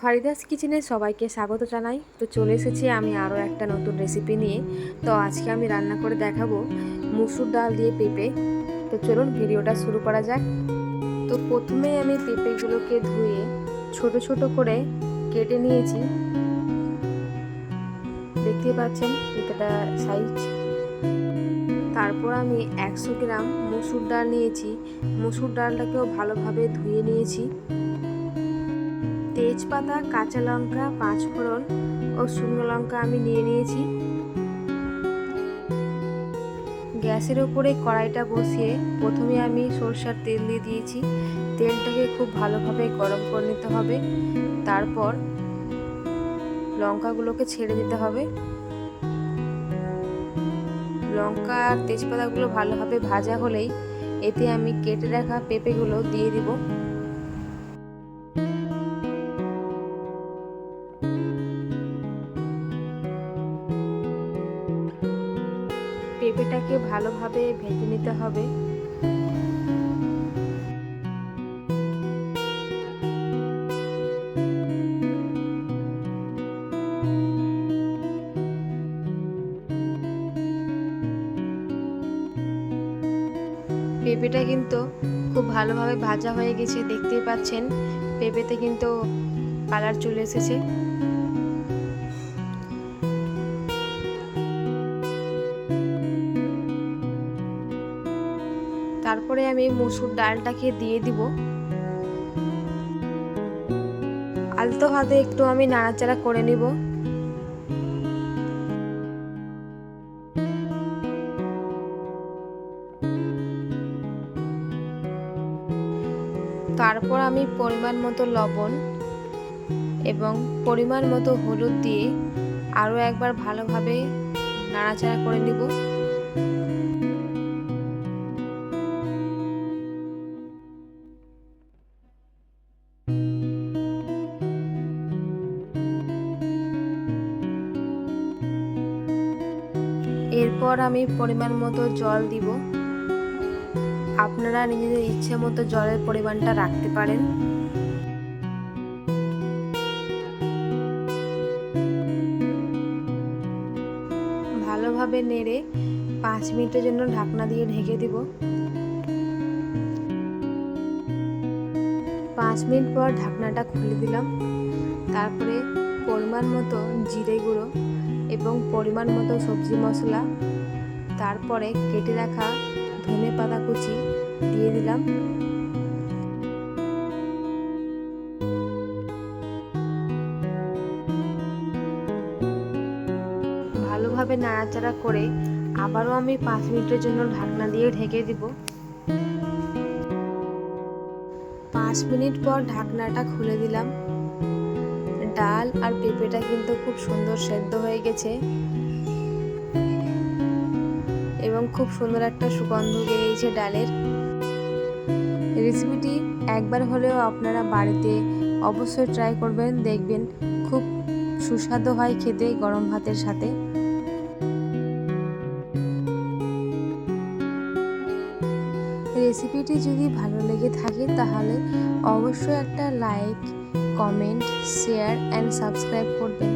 ফারিদাস কিচেনে সবাইকে স্বাগত জানাই। তো চলে এসেছি আমি আরও একটা নতুন রেসিপি নিয়ে। তো আজকে আমি রান্না করে দেখাবো মুসুর ডাল দিয়ে পেঁপে। তো চলুন ভিডিওটা শুরু করা যাক। তো প্রথমে আমি পেঁপেগুলোকে ধুয়ে ছোট ছোট করে কেটে নিয়েছি। দেখতে পাচ্ছেন পেঁপেটা সাইজ তারপর আমি একশো গ্রাম মুসুর ডাল নিয়েছি। মুসুর ডালটাকেও ভালোভাবে ধুয়ে নিয়েছি। তেজপাতা, কাঁচা লঙ্কা পাঁচ ফোড়ন ও শুকনো লঙ্কা আমি নিয়ে নিয়েছি। গ্যাসের ওপরে কড়াইটা বসিয়ে প্রথমে আমি সরষার তেল দিয়ে দিয়েছি। তেলটাকে খুব ভালোভাবে গরম করে নিতে হবে। তারপর লঙ্কাগুলোকে ছেড়ে দিতে হবে। লঙ্কা আর তেজপাতাগুলো ভালোভাবে ভাজা হলেই এতে আমি কেটে রাখা পেঁপেগুলো দিয়ে দিব। পেঁপেটাকে ভালোভাবে ভেজে নিতে হবে। পেঁপেটা কিন্তু খুব ভালোভাবে ভাজা হয়ে গেছে, দেখতেই পাচ্ছেন। পেঁপেতে কিন্তু কালার চলে এসেছে। তারপরে আমি মসুর ডালটাকে দিয়ে দিব। আলতো হাতে একটু আমি নাড়াচাড়া করে নিব। তারপর আমি পরিমাণ মতো লবণ এবং পরিমাণ মতো হলুদ দিয়ে আরও একবার ভালোভাবে নাড়াচাড়া করে নিব। এরপর আমি পরিমাণ মতো জল দিব। আপনারা নিজেদের ইচ্ছে মতো জলের পরিমাণটা রাখতে পারেন। ভালোভাবে নেড়ে পাঁচ মিনিটের জন্য ঢাকনা দিয়ে ঢেকে দিব। পাঁচ মিনিট পর ঢাকনাটা খুলে দিলাম। তারপরে পরিমাণ মতো জিরে গুঁড়ো এবং পরিমাণ মতো সবজি মশলা, তারপরে কেটে রাখা ধনে পাতা কুচি দিয়ে দিলাম। ভালোভাবে নাড়াচাড়া করে আবারও আমি পাঁচ মিনিটের জন্য ঢাকনা দিয়ে ঢেকে দিব। পাঁচ মিনিট পর ঢাকনাটা খুলে দিলাম। ডাল আর পেঁপেটা কিন্তু খুব সুন্দর সেদ্ধ হয়ে গেছে। এবং খুব সুন্দর একটা সুগন্ধ বেরিয়েছে ডালের। রেসিপিটি একবার হলেও আপনারা বাড়িতে অবশ্যই ট্রাই করবেন, দেখবেন খুব সুস্বাদু হয় খেতে গরম ভাতের সাথে। রেসিপিটি যদি ভালো লেগে থাকে তাহলে অবশ্যই একটা like comment share and subscribe করবেন